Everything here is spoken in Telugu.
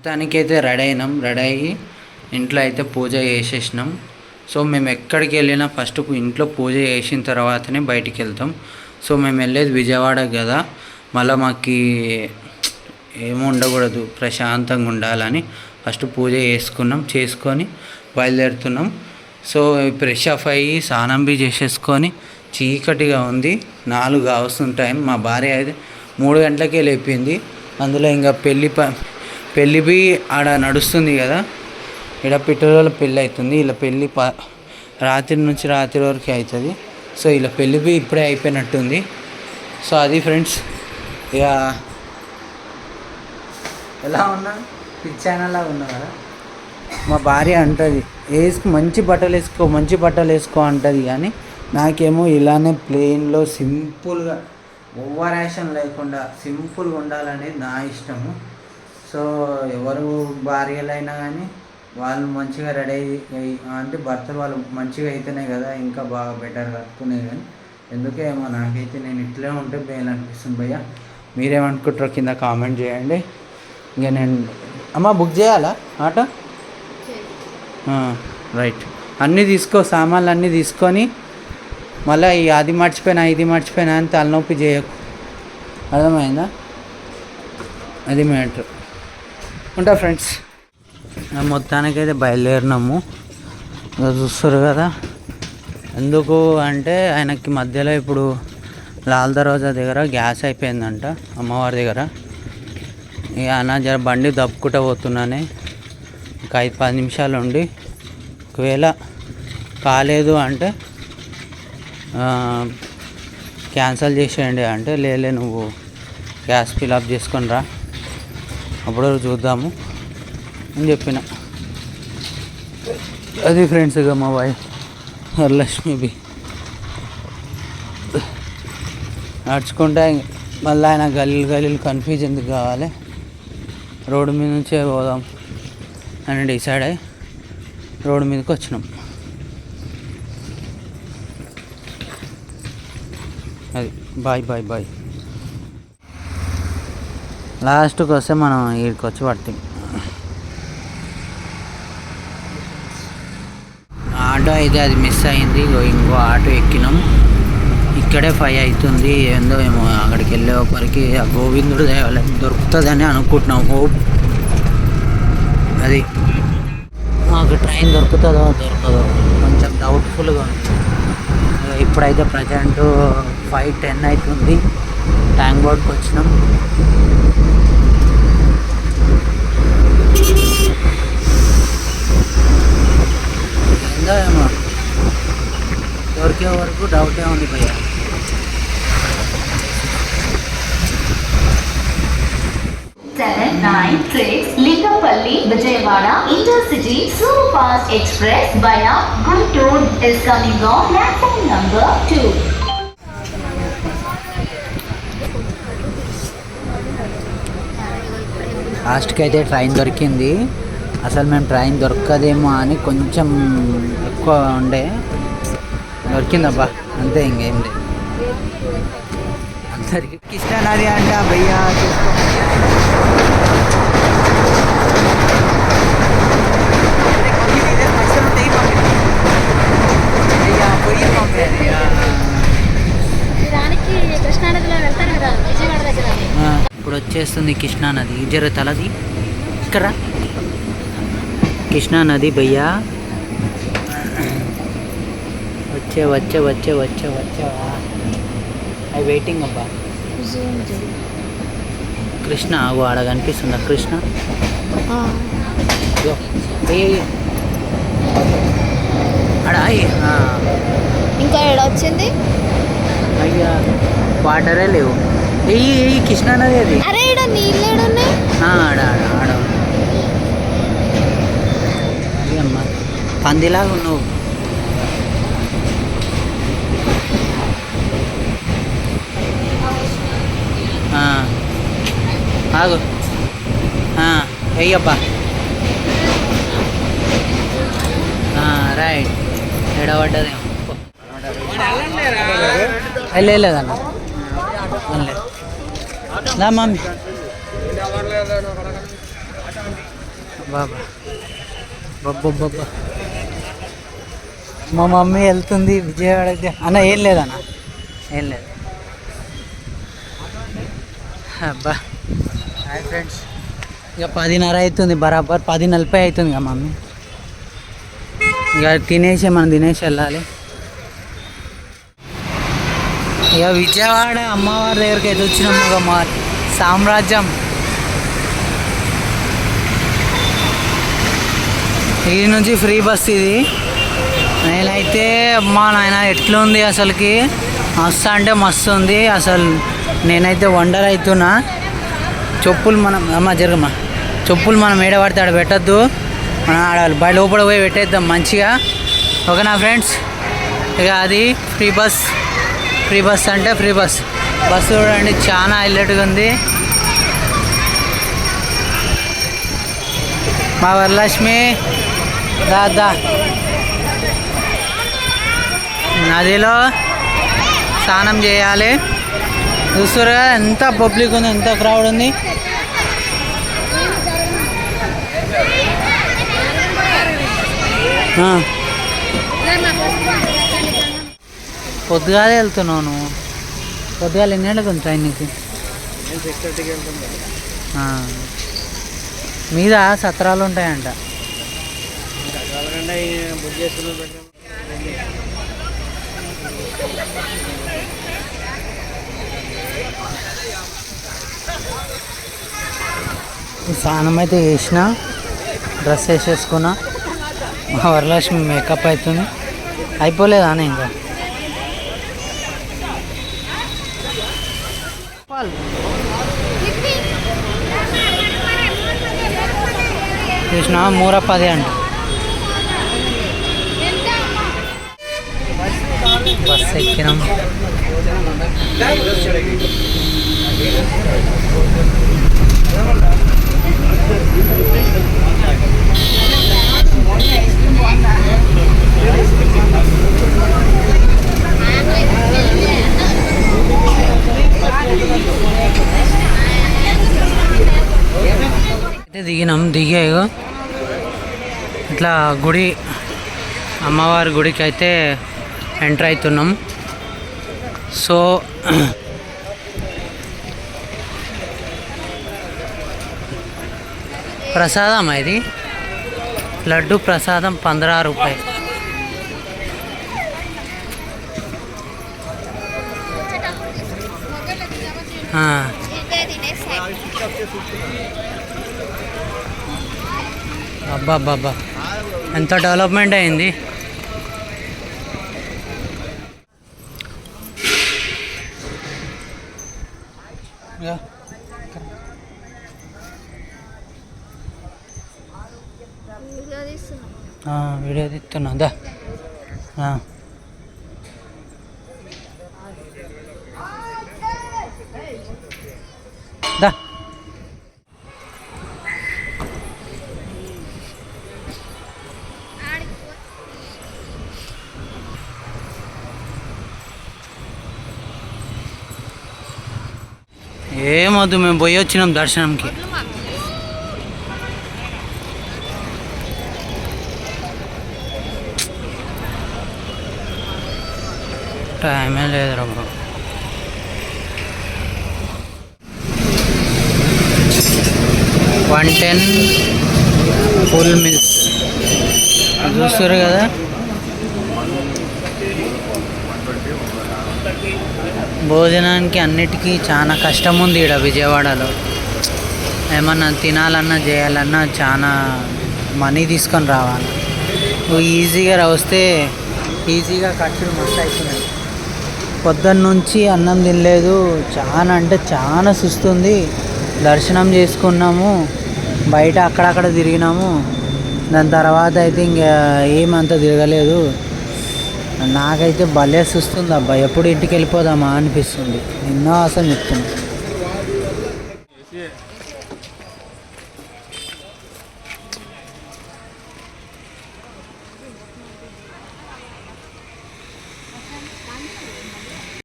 మొత్తానికైతే రెడీ అయినాం రెడీ అయ్యి ఇంట్లో అయితే పూజ చేసేసినాం. సో మేము ఎక్కడికి వెళ్ళినా ఫస్ట్ ఇంట్లో పూజ చేసిన తర్వాతనే బయటికి వెళ్తాం. సో మేము వెళ్ళేది విజయవాడ కదా. మళ్ళీ మాకు ఏమి ఉండకూడదు ప్రశాంతంగా ఉండాలని ఫస్ట్ పూజ చేసుకున్నాం చేసుకొని బయలుదేరుతున్నాం. సో ఫ్రెష్ అప్ అయ్యి స్నానం బి చేసేసుకొని చీకటిగా ఉంది. నాలుగు అవసరం టైం మా భార్య అయితే మూడు గంటలకే లేపింది. అందులో ఇంకా పెళ్ళి ప పెళ్ళి బి ఆడ నడుస్తుంది కదా ఇక్కడ పిట్టల పెళ్ళి అవుతుంది ఇలా పెళ్ళి ప రాత్రి నుంచి రాత్రి వరకు అవుతుంది సో ఇలా పెళ్ళి ఇప్పుడే అయిపోయినట్టుంది. సో అది ఫ్రెండ్స్ ఇక ఎలా ఉన్నా? పిచ్చానలా ఉన్నా కదా? మా భార్య అంటుంది వేసుకో మంచి బట్టలు వేసుకో మంచి బట్టలు వేసుకో అంటుంది. కానీ నాకేమో ఇలానే ప్లెయిన్లో సింపుల్గా ఓవర్ యాక్షన్ లేకుండా సింపుల్గా ఉండాలనేది నా ఇష్టము. సో ఎవరు భార్యలైనా కానీ వాళ్ళు మంచిగా రెడీ అయ్యి అంటే భర్తలు వాళ్ళు మంచిగా అయితేనే కదా ఇంకా బాగా బెటర్ కట్టుకునే కానీ ఎందుకేమో నాకైతే నేను ఇట్లే ఉంటే బేల్ అనిపిస్తుంది భయ్య. మీరేమనుకుంటారో కింద కామెంట్ చేయండి. ఇంకా నేను అమ్మ బుక్ చేయాలా ఆటో? రైట్. అన్నీ తీసుకో సామాన్లు అన్నీ తీసుకొని మళ్ళీ ఈ అది మర్చిపోయినా ఇది మర్చిపోయినా అని తలనొప్పి చేయకు. అర్థమైందా? అది మ్యాటర్. ఉంటా ఫ్రెండ్స్ మొత్తానికైతే బయలుదేరినాము. చూస్తారు కదా. ఎందుకు అంటే ఆయనకి మధ్యలో ఇప్పుడు లాల్ దర్వాజా దగ్గర గ్యాస్ అయిపోయిందంట అమ్మవారి దగ్గర. ఇక అన్న జర బండి దప్పుకుంటా పోతున్నానే. ఒక ఐదు పది నిమిషాలు ఉండి ఒకవేళ కాలేదు అంటే క్యాన్సిల్ క్యాన్సల్ చేసేయండి అంటే లేలే నువ్వు గ్యాస్ ఫిల్అప్ చేసుకొని రా. అప్పుడు చూద్దాము అని చెప్పిన. అది ఫ్రెండ్స్ ఇక మా బాయ్ వరలక్ష్మి బి. నడుచుకుంటే మళ్ళీ ఆయన గల్లీలు గల్లీలు కన్ఫ్యూజ్ ఎందుకు కావాలి? రోడ్డు మీద నుంచే పోదాం అని డిసైడ్ అయ్యి రోడ్డు మీదకి వచ్చినాం. అది బాయ్ బాయ్ బాయ్ లాస్ట్కి వస్తే మనం ఇక్కడికి వచ్చి పడతాం. ఆటో అయితే అది మిస్ అయింది. ఇంకో ఆటో ఎక్కినాం. ఇక్కడే ఫైవ్ అవుతుంది. ఏందో ఏమో అక్కడికి వెళ్ళే ఒకరికి ఆ గోవిందుడు దేవాలయం దొరుకుతుందని అనుకుంటున్నాం. హోప్ అది. మాకు ట్రైన్ దొరుకుతుందో దొరకదో కొంచెం డౌట్ఫుల్గా ఉంది. ఇప్పుడైతే ప్రజెంట్ ఫైవ్ టెన్ అవుతుంది. ట్యాంక్ బోర్డ్కి వచ్చినాం ఏందో ఏమో వచ్చే వరకు డౌటే ఉంది భయ Lingampally Vijayawada intercity express via Guntur is లాస్ట్కి అయితే ట్రైన్ దొరికింది. అసలు మేము ట్రైన్ దొరకదేమో అని కొంచెం ఎక్కువ ఉండే. దొరికిందబ్బా అంతే ఇంకేం లేదు. అందరికి ఇష్టనది అంట భయ్యా ఇప్పుడు వచ్చేస్తుంది కృష్ణా నది. జర తలది ఇక్కడ రా. కృష్ణా నది భయ్యా. వచ్చే వచ్చే వచ్చే వచ్చే వచ్చే ఐ వెయిటింగ్ అబ్బా. కృష్ణ ఆగు ఆడ కనిపిస్తుందా కృష్ణ? ఇంకా ఎడ వచ్చింది? అయ్యా వాటరే లేవు. ఎయ్యి ఎయ్యి కృష్ణా నది అది. అరే ఇడ నీళ్ళు ఏడున్నాయి ఆడ ఆడ ఆడ. అది అమ్మా పందిలాగా ఉన్నావు ఆ, ఆగు వెయ్యబ్బా రైట్ ఎడబడ్డదేమో వెళ్ళలేదన్న వెళ్ళలేదు మమ్మీ బాబా బాబా మా మమ్మీ వెళ్తుంది విజయవాడకి అన్న ఏం లేదన్న ఏం లేదు అబ్బా. Hi friends. ఇక పదిన్నర అవుతుంది బరాబర్ పది నలభై అవుతుంది ఇక మమ్మీ. ఇక తినేసి మనం తినేసి వెళ్ళాలి. ఇక విజయవాడ అమ్మవారి దగ్గరికి అయితే వచ్చినాం ఇక మా సామ్రాజ్యం. ఈ నుంచి ఫ్రీ బస్ ఇది. నేనైతే అమ్మా నాయన ఎట్లుంది అసలుకి? మస్తు అంటే మస్తు ఉంది. అసలు నేనైతే వండర్ అవుతున్నా. చెప్పులు మనం అమ్మ జరగమ్మా. చెప్పులు మనం ఏడ పడితే ఆడ పెట్టద్దు. మనం ఆడ బయట లోపల పోయి పెట్టేద్దాం మంచిగా. ఓకేనా ఫ్రెండ్స్? ఇక అది ఫ్రీ బస్. ఫ్రీ బస్ అంటే ఫ్రీ బస్. బస్సు చూడండి చాలా హైలైట్గా ఉంది. మా వరలక్ష్మి దాదా. నదిలో స్నానం చేయాలి. చూస్తారు కదా ఎంత పబ్లిక్ ఉంది ఎంత క్రౌడ్ ఉంది. పొద్దుగాలే వెళ్తున్నావు నువ్వు. పొద్దుగాల ఎన్ని గంటలకు ఉంది ట్రైన్ నీకు మీద సత్రాలు ఉంటాయంట. స్నానం అయితే వేసిన డ్రెస్ వేసేసుకున్నా మా వరలక్ష్మి మేకప్ అవుతుంది అయిపోలేదా అని ఇంకా? చూసిన మూర పది అంట. బస్ ఎక్కినాం. దిగినాం దిగాయో ఇట్లా గుడి అమ్మవారి గుడికి అయితే ఎంటర్ అవుతున్నాం సో ప్రసాదం ఇది. లడ్డు ప్రసాదం పంద్రా రూపాయి అబ్బా అబ్బా అబ్బా ఎంత డెవలప్మెంట్ అయింది యా. ఆ, వీడియో తీస్తున్నా దా. ఏమొద్దు మేము పోయి వచ్చినాం దర్శనంకి. టైమే లేదురా bro one ten full meals చూస్తారు కదా? భోజనానికి అన్నిటికీ చాలా కష్టం ఉంది ఇక్కడ విజయవాడలో. ఏమన్నా తినాలన్నా చేయాలన్నా చాలా మనీ తీసుకొని రావాలి. నువ్వు ఈజీగా వస్తే ఈజీగా ఖర్చులు మస్తు అవుతున్నాయి పొద్దున్నుంచి అన్నం తినలేదు. చాలా అంటే చాలా సుస్తుంది. దర్శనం చేసుకున్నాము. బయట అక్కడక్కడ తిరిగినాము. దాని తర్వాత అయితే ఇంకా ఏమంత తిరగలేదు. నాకైతే భలే సుస్తుంది అబ్బా. ఎప్పుడు ఇంటికి వెళ్ళిపోదామా అనిపిస్తుంది. నిన్న అసలు చెప్తున్నా